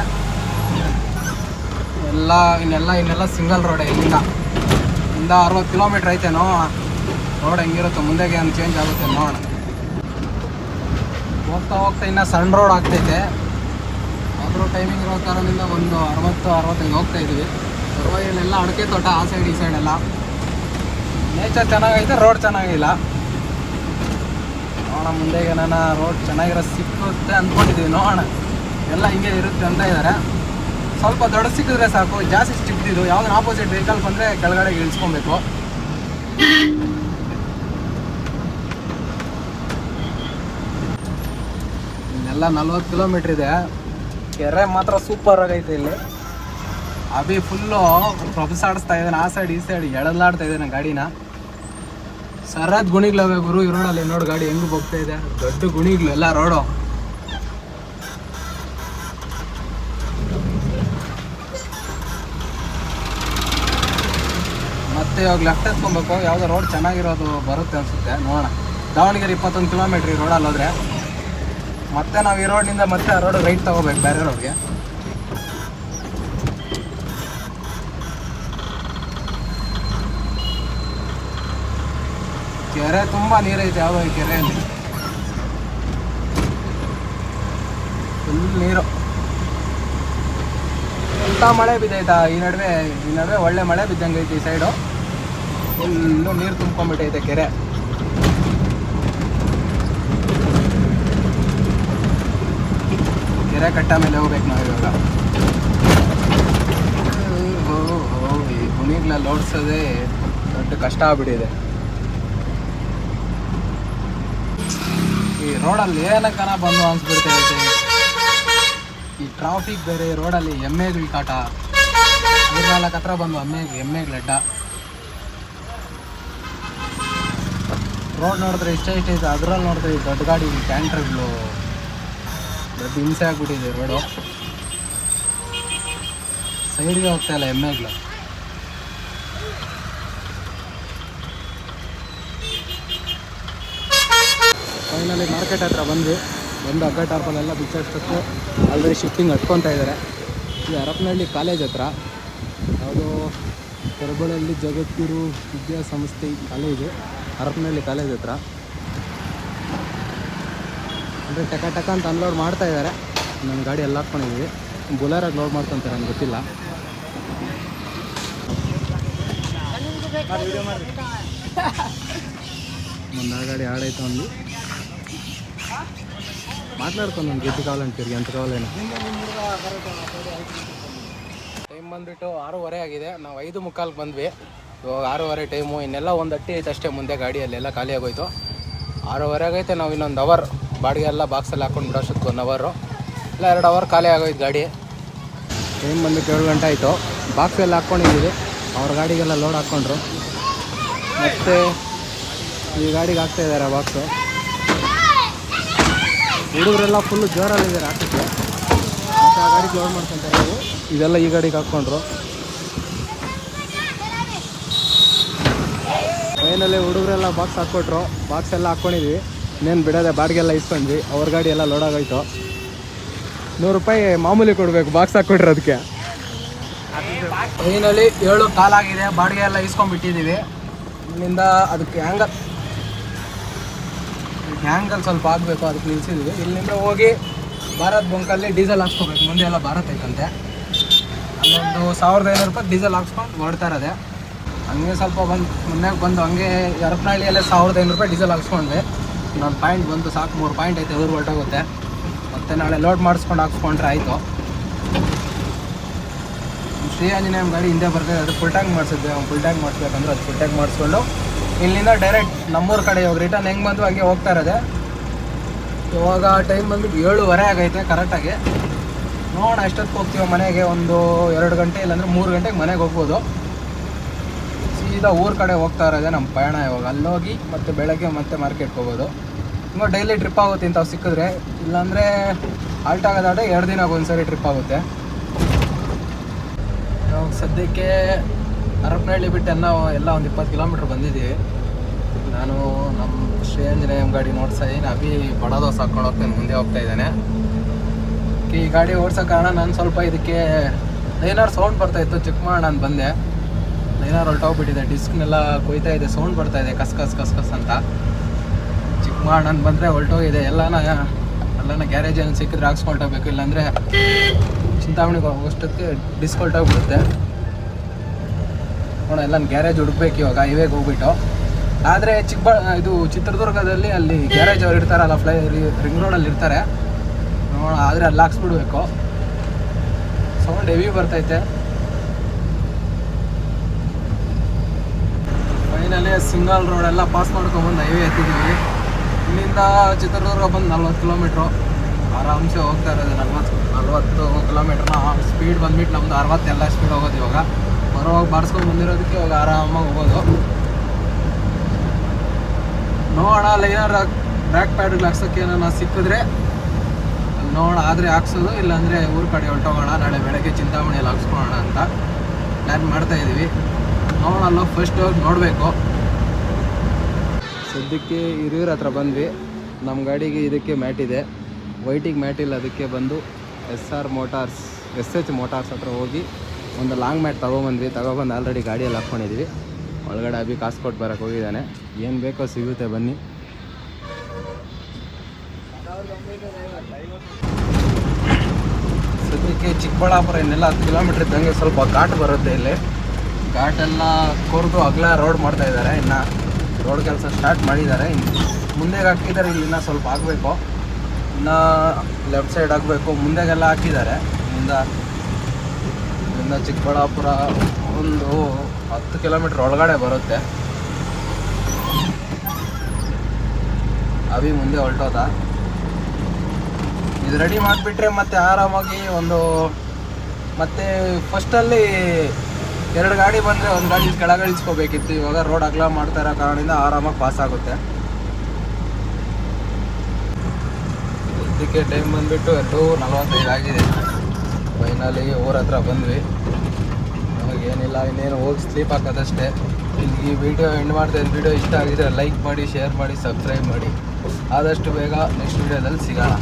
ಎಲ್ಲ ಇನ್ನೆಲ್ಲ ಇನ್ನೆಲ್ಲ ಸಿಂಗಲ್ ರೋಡ್ ಇಲ್ಲಿಂದ. ಇಂದ ಅರವತ್ತು ಕಿಲೋಮೀಟ್ರ್ ಐತೆನೋ. ರೋಡ್ ಹೆಂಗಿರುತ್ತೋ, ಮುಂದೆಗೆ ಏನು ಚೇಂಜ್ ಆಗುತ್ತೆ ನೋಡೋಣ. ಹೋಗ್ತಾ ಹೋಗ್ತಾ ಇನ್ನು ಸಣ್ಣ ರೋಡ್ ಆಗ್ತೈತೆ. ಆದರೂ ಟೈಮಿಂಗ್ ಇರೋ ಕಾರಣದಿಂದ ಒಂದು ಅರವತ್ತು, ಅರವತ್ತೈದು ಹೋಗ್ತಾ ಇದ್ದೀವಿ ಇಲ್ಲೆಲ್ಲ ಅಡಿಕೆ ತೋಟ ಆ ಸೈಡ್ ಈ ಸೈಡೆಲ್ಲ ನೇಚರ್ ಚೆನ್ನಾಗೈತೆ ರೋಡ್ ಚೆನ್ನಾಗಿಲ್ಲ. ನೋಡೋಣ ಮುಂದೆಗೆ ನಾನು ರೋಡ್ ಚೆನ್ನಾಗಿರೋ ಸಿಕ್ಕುತ್ತೆ ಅಂದ್ಕೊಂಡಿದ್ದೀವಿ ನೋಡೋಣ. ಎಲ್ಲ ಹಿಂಗೆ ಇರುತ್ತೆ ಅಂತ ಇದ್ದಾರೆ ಸ್ವಲ್ಪ ದೊಡ್ಡ ಸಿಕ್ಕಿದ್ರೆ ಸಾಕು, ಜಾಸ್ತಿ ಸ್ಟಿಪ್ಟಿದ್ದು ಯಾವ್ದು ಆಪೋಸಿಟ್ ವೆಹಿಕಲ್ ಬಂದರೆ ಕೆಳಗಡೆ ಇಳಿಸ್ಕೊಬೇಕು. ಎಲ್ಲ ನಲ್ವತ್ತು ಕಿಲೋಮೀಟ್ರ್ ಇದೆ. ಕೆರೆ ಮಾತ್ರ ಸೂಪರ್ ಆಗೈತೆ ಇಲ್ಲಿ. ಅಭಿ ಫುಲ್ಲು ಪ್ರೊಬಸಾಡಿಸ್ತಾ ಇದ್ದಾನೆ ಆ ಸೈಡ್ ಈ ಸೈಡ್ ಎಳಲಾಡ್ತಾ ಇದ್ದಾನೆ ಗಾಡಿನ. ಸರದ್ ಗುಣಿಗ್ಲವೆ ಗುರು ಇರೋಣ ಅಲ್ಲಿ ನೋಡು ಗಾಡಿ ಹೆಂಗ್ ಹೋಗ್ತಾ ಇದೆ. ದೊಡ್ಡ ಗುಣಿಗ್ಲು ಎಲ್ಲ ರೋಡು. ಮತ್ತೆ ಇವಾಗ ಲೆಫ್ಟ್ ಎತ್ಕೊಬೇಕು ಯಾವುದೋ ರೋಡ್ ಚೆನ್ನಾಗಿರೋದು ಬರುತ್ತೆ ಅನ್ಸುತ್ತೆ. ನೋಡೋಣ. ದಾವಣಗೆರೆ ಇಪ್ಪತ್ತೊಂದು ಕಿಲೋಮೀಟ್ರ್ ಈ ರೋಡಲ್ಲಿ ಹೋದ್ರೆ ಮತ್ತೆ ನಾವು ಈ ರೋಡ್ನಿಂದ ಮತ್ತೆ ಆ ರೋಡ್ ರೈಟ್ ತಗೋಬೇಕು ಬೇರೆ ರೋಡ್ಗೆ ಕೆರೆ ತುಂಬಾ ನೀರೈತೆ ಯಾವುದೋ ಈ ಕೆರೆಯಲ್ಲಿ. ಫುಲ್ ನೀರು. ಎಂಥ ಮಳೆ ಬಿದ್ದೈತಾ? ಈ ನಡುವೆ ಈ ನಡುವೆ ಒಳ್ಳೆ ಮಳೆ ಬಿದ್ದಂಗೈತೆ ಈ ಸೈಡು ಫುಲ್ಲು ನೀರು ತುಂಬ್ಕೊಂಡ್ಬಿಟ್ಟೈತೆ ಕೆರೆ. ಕೆರೆ ಕಟ್ಟ ಮೇಲೆ ಹೋಗ್ಬೇಕು ನಾವು ಇವಾಗ. ಈ ಗುಣಿಗ್ಲಲ್ಲಿ ದೊಡ್ಡ ಕಷ್ಟ ಆಗ್ಬಿಟ್ಟಿದೆ. ಈ ರೋಡಲ್ಲಿ ಏನಕ್ಕನ ಬಂದು ಅನ್ಸ್ಬಿಡ್ತೈತೆ? ಈ ಟ್ರಾಫಿಕ್ ಬೇರೆ, ರೋಡಲ್ಲಿ ಎಮ್ಮೆಗಳ ಕಾಟ. ಮೂರ್ನಾಲ್ಕು ಹತ್ರ ಬಂದು ಎಮ್ಮೆಗೆ ಎಮ್ಮೆಗಳ ಅಡ್ಡ. ರೋಡ್ ನೋಡಿದ್ರೆ ಇಷ್ಟ ಇಷ್ಟ ಇದೆ. ಅದ್ರಲ್ಲಿ ನೋಡಿದ್ರೆ ಈ ದೊಡ್ಡ ಗಾಡಿ ಟ್ಯಾಂಕ್ರ್ಗಳು. ದೊಡ್ಡ ಹಿಂಸೆ ಆಗ್ಬಿಟ್ಟಿದೆ ರೋಡು ಸೈಡ್ಗೆ ಹೋಗ್ತಾ ಇಲ್ಲ, ಎಮ್ಮೆಗಳು. ಫೈನಲಿ ಮಾರ್ಕೆಟ್ ಹತ್ರ ಬಂದ್ವಿ. ಬಂದು ಅಗ್ಗ ಟಾರ್ಪಲ್ಲೆಲ್ಲ ಬಿಚ್ಚಾಡ್ಸೋಕ್ಕೆ ಆಲ್ರೆಡಿ ಶಿಫ್ಟಿಂಗ್ ಹಟ್ಕೊತಾ ಇದ್ದಾರೆ. ಇದು ಹರಪನಹಳ್ಳಿ ಕಾಲೇಜ್ ಹತ್ರ. ಯಾವುದೋ ಕರಬಳಲ್ಲಿ ಜಗದ್ಗುರು ವಿದ್ಯಾಸಂಸ್ಥೆ ಕಾಲೇಜು ಹರಪನಹಳ್ಳಿ ಕಾಲೇಜ್ ಹತ್ರ. ಅಂದರೆ ಟಕ ಟಕ ಅಂತ ಅನ್ಲೋಡ್ ಮಾಡ್ತಾ ಇದ್ದಾರೆ ನನ್ನ ಗಾಡಿ ಎಲ್ಲ ಹಾಕ್ಕೊಂಡಿದ್ದೀವಿ ಬುಲಾರಾಗಿ ಲೋಡ್ ಮಾಡ್ಕೊತಾರೆ, ನನಗೆ ಗೊತ್ತಿಲ್ಲ. ಒಂದು ಆ ಗಾಡಿ ಆಡಾಯ್ತು ಅಂದು ಮಾತಾಡ್ಕೊಂಡು ನನ್ಗೆ ಗೆದ್ದು ಕಾಲ್ ಅಂತೀರಿ, ಎಂತ ಕಾಲೇನು ಟೈಮ್ ಬಂದ್ಬಿಟ್ಟು ಆರೂವರೆ ಆಗಿದೆ. ನಾವು ಐದು ಮುಕ್ಕಾಲ್ಗೆ ಬಂದ್ವಿ. ಇವಾಗ ಆರೂವರೆ ಟೈಮು, ಇನ್ನೆಲ್ಲ ಒಂದು ಅಟ್ಟಿ ಐತೆ ಅಷ್ಟೇ ಮುಂದೆ ಗಾಡಿಯಲ್ಲೆಲ್ಲ ಖಾಲಿಯಾಗೋಯ್ತು ಆರೂವರೆಗೈತೆ ನಾವು ಇನ್ನೊಂದು ಅವರ್ ಬಾಡಿಗೆ ಎಲ್ಲ ಬಾಕ್ಸಲ್ಲಿ ಹಾಕೊಂಡು ಬಿಡೋಷ್ಟಕ್ಕೆ ಒಂದು ಅವರು ಇಲ್ಲ ಎರಡು ಅವರ್ ಖಾಲಿ ಆಗೋಯ್ತು ಗಾಡಿ. ಟೈಮ್ ಬಂದ್ಬಿಟ್ಟು ಏಳು ಗಂಟೆ ಆಯಿತು. ಬಾಕ್ಸ್ ಎಲ್ಲ ಹಾಕ್ಕೊಂಡಿದ್ದೀವಿ ಅವ್ರ ಗಾಡಿಗೆಲ್ಲ ಲೋಡ್ ಹಾಕ್ಕೊಂಡ್ರು ಮತ್ತು ಈ ಗಾಡಿಗೆ ಹಾಕ್ತಾ ಇದ್ದಾರೆ ಬಾಕ್ಸು ಹುಡುಗರೆಲ್ಲ ಫುಲ್ಲು ಜೋರಲ್ಲಿದ್ದಾರೆ ಹಾಕಕ್ಕೆ ಮತ್ತು ಆ ಗಾಡಿಗೆ ಲೋಡ್ ಮಾಡ್ಕೊತಾರೆ. ಇದೆಲ್ಲ ಈ ಗಾಡಿಗೆ ಹಾಕ್ಕೊಂಡ್ರು ಫೈನಲ್ಲಿ ಹುಡುಗರೆಲ್ಲ ಬಾಕ್ಸ್ ಹಾಕ್ಕೊಟ್ರು. ಬಾಕ್ಸ್ ಎಲ್ಲ ಹಾಕ್ಕೊಂಡಿದ್ವಿ. ಇನ್ನೇನು ಬಿಡೋದೆ ಬಾಡಿಗೆಲ್ಲ ಇಸ್ಕೊಂಡ್ವಿ. ಅವ್ರ ಗಾಡಿ ಎಲ್ಲ ಲೋಡ್ ಆಗೋಯ್ತು. ನೂರು ರೂಪಾಯಿ ಮಾಮೂಲಿ ಕೊಡಬೇಕು ಬಾಕ್ಸ್ ಹಾಕ್ಕೊಟ್ರೆ ಅದಕ್ಕೆ ಟ್ರೈನಲ್ಲಿ ಏಳು ಕಾಲಾಗಿದೆ ಬಾಡಿಗೆ ಎಲ್ಲ ಇಸ್ಕೊಂಡ್ಬಿಟ್ಟಿದ್ದೀವಿ. ಇಲ್ಲಿಂದ ಅದಕ್ಕೆ ಹ್ಯಾಂಗಲ್ ಹ್ಯಾಂಗಲ್ ಸ್ವಲ್ಪ ಆಗಬೇಕು ಅದಕ್ಕೆ ನಿಲ್ಸಿದ್ವಿ ಇಲ್ಲಿಂದ ಹೋಗಿ ಭಾರತ್ ಬಂಕಲ್ಲಿ ಡೀಸೆಲ್ ಹಾಕ್ಸ್ಕೊಬೇಕು. ಮುಂದೆ ಎಲ್ಲ ಭಾರತ್ ಐತಂತೆ. ಅಲ್ಲೊಂದು ಸಾವಿರದ ಐನೂರು ರೂಪಾಯಿ ಡೀಸೆಲ್ ಹಾಕ್ಸ್ಕೊಂಡು ಹೊಡ್ತಾ ಇರೋದೆ. ಹಂಗೆ ಸ್ವಲ್ಪ ಬಂದು, ಮೊನ್ನೆ ಬಂದು ಹಂಗೆ ಎರಪ್ನಹಳ್ಳಿಯಲ್ಲೇ ಸಾವಿರದ ಐನೂರು ರೂಪಾಯಿ ಡೀಸೆಲ್ ಹಾಕ್ಸ್ಕೊಂಡ್ವಿ. ನಾನು ಪಾಯಿಂಟ್ ಬಂದು ಸಾಕು, ಮೂರು ಪಾಯಿಂಟ್ ಐತೆ ಊರು ಹೊರಟೋಗುತ್ತೆ ಮತ್ತು ನಾಳೆ ಲೋಡ್ ಮಾಡಿಸ್ಕೊಂಡು ಹಾಕ್ಸ್ಕೊಂಡ್ರೆ ಆಯಿತು. ಶ್ರೀ ಆಂಜನೇಯಂ ಗಾಡಿ ಹಿಂದೆ ಬರ್ತದೆ ಅದು ಫುಲ್ ಟ್ಯಾಂಕ್ ಮಾಡಿಸಿದ್ವಿ. ಅವ್ನು ಫುಲ್ ಟ್ಯಾಂಕ್ ಮಾಡಿಸ್ಬೇಕಂದ್ರೆ ಅದು ಫುಲ್ ಟ್ಯಾಂಕ್ ಮಾಡಿಸ್ಕೊಂಡು ಇಲ್ಲಿಂದ ಡೈರೆಕ್ಟ್ ನಮ್ಮೂರ ಕಡೆ ಇವಾಗ ರಿಟರ್ನ್ ಹೆಂಗೆ ಬಂದು ಹಂಗೆ ಹೋಗ್ತಾ ಇರೋದೆ. ಇವಾಗ ಟೈಮ್ ಬಂದ್ಬಿಟ್ಟು ಏಳುವರೆ ಆಗೈತೆ ಕರೆಕ್ಟಾಗಿ ನೋಡೋಣ ಎಷ್ಟೊತ್ತಿಗೆ ಹೋಗ್ತೀವೋ ಮನೆಗೆ, ಒಂದು ಎರಡು ಗಂಟೆ ಇಲ್ಲಾಂದ್ರೆ ಮೂರು ಗಂಟೆಗೆ ಮನೆಗೆ ಹೋಗ್ಬೋದು. ಸೀದಾ ಊರ ಕಡೆ ಹೋಗ್ತಾ ಇರೋದೇ ನಮ್ಮ ಪಯಣ ಇವಾಗ. ಅಲ್ಲೋಗಿ ಮತ್ತೆ ಬೆಳಗ್ಗೆ ಮತ್ತೆ ಮಾರ್ಕೆಟ್ಗೆ ಹೋಗೋದು. ತುಂಬ ಡೈಲಿ ಟ್ರಿಪ್ ಆಗುತ್ತೆ ಇಂಥವು ಸಿಕ್ಕಿದ್ರೆ. ಇಲ್ಲಾಂದರೆ ಆಲ್ಟ್ ಆಗೋದಾದ್ರೆ ಎರಡು ದಿನ ಒಂದ್ಸರಿ ಟ್ರಿಪ್ ಆಗುತ್ತೆ. ಸದ್ಯಕ್ಕೆ ಹರಪನಹಳ್ಳಿ ಬಿಟ್ಟು ಎಲ್ಲ ಎಲ್ಲ ಒಂದು ಇಪ್ಪತ್ತು ಕಿಲೋಮೀಟ್ರ್ ಬಂದಿದ್ದೀವಿ. ನಾನು ನಮ್ಮ ಶ್ರೀ ಗಾಡಿ ನೋಡ್ತಾ ಇದ್ದೀನಿ. ಅಭಿ ಬಡದೋಸ್ ಹಾಕೊಂಡು ಹೋಗ್ತಾನೆ, ಮುಂದೆ ಹೋಗ್ತಾ ಇದ್ದಾನೆ. ಈ ಗಾಡಿ ಓಡಿಸೋ ಕಾರಣ ನಾನು ಸ್ವಲ್ಪ ಇದಕ್ಕೆ ಏನಾರು ಸೌಂಡ್ ಬರ್ತಾಯಿತ್ತು ಚೆಕ್ ಮಾಡೋಣ ಅಂತ ಬಂದೆ. ಲೈನರ್ ಹೊರಟೋಗ್ಬಿಟ್ಟಿದೆ ಡಿಸ್ಕ್ನೆಲ್ಲ ಕೊಯ್ತಾ ಇದೆ. ಸೌಂಡ್ ಬರ್ತಾ ಇದೆ. ಕಸ್ ಕಸ್ ಕಸ್ ಕಸ್ ಅಂತ. ಚಿಕ್ಕ ಮಾಡೋಣ ಅಂತ ಬಂದರೆ ಹೊರಟೋಗಿದೆ ಎಲ್ಲನ ಎಲ್ಲನ ಗ್ಯಾರೇಜ್ ಏನು ಸಿಕ್ಕಿದ್ರೆ ಹಾಕ್ಸ್ಕೊಳ್ಟೋಗ್ಬೇಕು ಇಲ್ಲಾಂದರೆ ಚಿಂತಾಮಣಿಗೆ ಹೋಗೋಷ್ಟಕ್ಕೆ ಡಿಸ್ಕ್ ಹೊರಟೋಗ್ಬಿಡುತ್ತೆ ನೋಡೋಣ ಎಲ್ಲ ಗ್ಯಾರೇಜ್ ಹುಡುಕ್ಬೇಕು ಇವಾಗ. ಹೈವೇಗೆ ಹೋಗ್ಬಿಟ್ಟು. ಆದರೆ ಚಿಕ್ಕಬ ಇದು ಚಿತ್ರದುರ್ಗದಲ್ಲಿ ಅಲ್ಲಿ ಗ್ಯಾರೇಜ್ ಅವ್ರು ಇರ್ತಾರಲ್ಲ, ಫ್ಲೈ ರಿಂಗ್ ರೋಡಲ್ಲಿ ಇರ್ತಾರೆ. ನೋಡೋಣ, ಆದರೆ ಅಲ್ಲಿ ಹಾಕ್ಸ್ಬಿಡ್ಬೇಕು. ಸೌಂಡ್ ಹೆವಿ ಬರ್ತೈತೆ. ಫೈನಲಿ ಸಿಂಗಲ್ ರೋಡೆಲ್ಲ ಪಾಸ್ ಮಾಡ್ಕೊಂಬಂದು ಹೈವೇ ಎತ್ತಿದ್ದೀವಿ ಇಲ್ಲಿಂದ ಚಿತ್ರದುರ್ಗ ಬಂದು ನಲ್ವತ್ತು ಕಿಲೋಮೀಟ್ರು ಆರಾಮ್ಸೆ ಹೋಗ್ತಾ ಇರೋದು ನಲ್ವತ್ತು ನಲ್ವತ್ತು ಕಿಲೋಮೀಟ್ರ್ನ ಸ್ಪೀಡ್ ಬಂದ್ಬಿಟ್ಟು ನಮ್ದು ಅರವತ್ತೆಲ್ಲ ಸ್ಪೀಡ್ ಹೋಗೋದು ಇವಾಗ. ಬರೋವಾಗ ಬಾರಿಸ್ಕೊಂಡು ಬಂದಿರೋದಕ್ಕೆ ಇವಾಗ ಆರಾಮಾಗಿ ಹೋಗೋದು. ನೋಡೋಣ ಲೈನರ್ ಬ್ಯಾಕ್ ಪ್ಯಾಡ್ಗಳು ಹಾಕ್ಸೋಕ್ಕೆ ಏನಾರ ಸಿಕ್ಕಿದ್ರೆ ಅಲ್ಲಿ ನೋಡೋಣ. ಆದರೆ ಹಾಕ್ಸೋದು, ಇಲ್ಲಾಂದರೆ ಊರ ಕಡೆ ಹೊರಟೋಗೋಣ. ನಾಳೆ ಬೆಳಗ್ಗೆ ಚಿಂತಾಮಣಿಯಲ್ಲಿ ಹಾಕ್ಸ್ಕೊಳ್ಳೋಣ ಅಂತ ಪ್ಲ್ಯಾನ್ ಮಾಡ್ತಾ ನೋಡೋಣ ಫಸ್ಟ್ ನೋಡಬೇಕು. ಸದ್ಯಕ್ಕೆ ಹಿರಿಯೂರ ಹತ್ರ ಬಂದ್ವಿ. ನಮ್ಮ ಗಾಡಿಗೆ ಇದಕ್ಕೆ ಮ್ಯಾಟ್ ಇದೆ. ವೈಟಿಗೆ ಮ್ಯಾಟ್ ಇಲ್ಲ ಅದಕ್ಕೆ ಬಂದು S R motors S H motors ಹತ್ರ ಹೋಗಿ ಒಂದು ಲಾಂಗ್ ಮ್ಯಾಟ್ ತೊಗೊಬಂದ್ವಿ. ತೊಗೊಬಂದು ಆಲ್ರೆಡಿ ಗಾಡಿಯಲ್ಲಿ ಹಾಕ್ಕೊಂಡಿದ್ವಿ ಒಳಗಡೆ ಅಭಿ ಕಾಸು ಕೊಟ್ಟು ಬರೋಕೆ ಹೋಗಿದ್ದಾನೆ. ಏನು ಬೇಕೋ ಸಿಗುತ್ತೆ ಬನ್ನಿ. ಸದ್ಯಕ್ಕೆ ಚಿಕ್ಕಬಳ್ಳಾಪುರ ಇನ್ನೆಲ್ಲ ಹತ್ತು ಕಿಲೋಮೀಟ್ರ್ ಇದ್ದಂಗೆ ಸ್ವಲ್ಪ ಘಾಟ್ ಬರುತ್ತೆ ಇಲ್ಲಿ. ಘಾಟೆಲ್ಲ ಕೊರೆದು ಅಗಲ ರೋಡ್ ಮಾಡ್ತಾ ಇದ್ದಾರೆ ಇನ್ನು ರೋಡ್ ಕೆಲಸ ಸ್ಟಾರ್ಟ್ ಮಾಡಿದ್ದಾರೆ. ಮುಂದೆಗೆ ಹಾಕಿದ್ದಾರೆ ಇಲ್ಲಿನ ಸ್ವಲ್ಪ ಆಗಬೇಕು. ಇನ್ನ ಲೆಫ್ಟ್ ಸೈಡ್ ಆಗಬೇಕು. ಮುಂದೆಗೆಲ್ಲ ಹಾಕಿದ್ದಾರೆ. ಇಲ್ಲಿಂದ ಇಲ್ಲಿಂದ ಚಿಕ್ಕಬಳ್ಳಾಪುರ ಒಂದು ಹತ್ತು ಕಿಲೋಮೀಟ್ರ್ ಒಳಗಡೆ ಬರುತ್ತೆ. ಅಭಿ ಮುಂದೆ ಹೊರಟೋದ ಇದು ರೆಡಿ ಮಾಡಿಬಿಟ್ರೆ ಮತ್ತೆ ಆರಾಮಾಗಿ ಒಂದು ಮತ್ತೆ ಫಸ್ಟಲ್ಲಿ ಎರಡು ಗಾಡಿ ಬಂದರೆ ಒಂದು ಗಾಡಿ ಕೆಳಗಿಳಿಸ್ಕೋಬೇಕಿತ್ತು ಇವಾಗ ರೋಡ್ ಅಗಲ ಮಾಡ್ತಾ ಇರೋ ಕಾರಣದಿಂದ ಆರಾಮಾಗಿ ಪಾಸ್ ಆಗುತ್ತೆ. ಇದಕ್ಕೆ ಟೈಮ್ ಬಂದುಬಿಟ್ಟು ಎರಡು ನಲವತ್ತೈದು ಆಗಿದೆ. ಫೈನಲಿ ಊರ ಹತ್ರ ಬಂದ್ವಿ. ಏನಿಲ್ಲ ಇನ್ನೇನು ಹೋಗಿ ಸ್ಲೀಪ್ ಹಾಕೋದಷ್ಟೇ. ಈ ವಿಡಿಯೋ ಎಂಡ್ ಮಾಡ್ತಾ ಇದ್ದ ವಿಡಿಯೋ ಇಷ್ಟ ಆಗಿದ್ರೆ ಲೈಕ್ ಮಾಡಿ ಶೇರ್ ಮಾಡಿ ಸಬ್ಸ್ಕ್ರೈಬ್ ಮಾಡಿ. ಆದಷ್ಟು ಬೇಗ ನೆಕ್ಸ್ಟ್ ವಿಡಿಯೋದಲ್ಲಿ ಸಿಗೋಣ.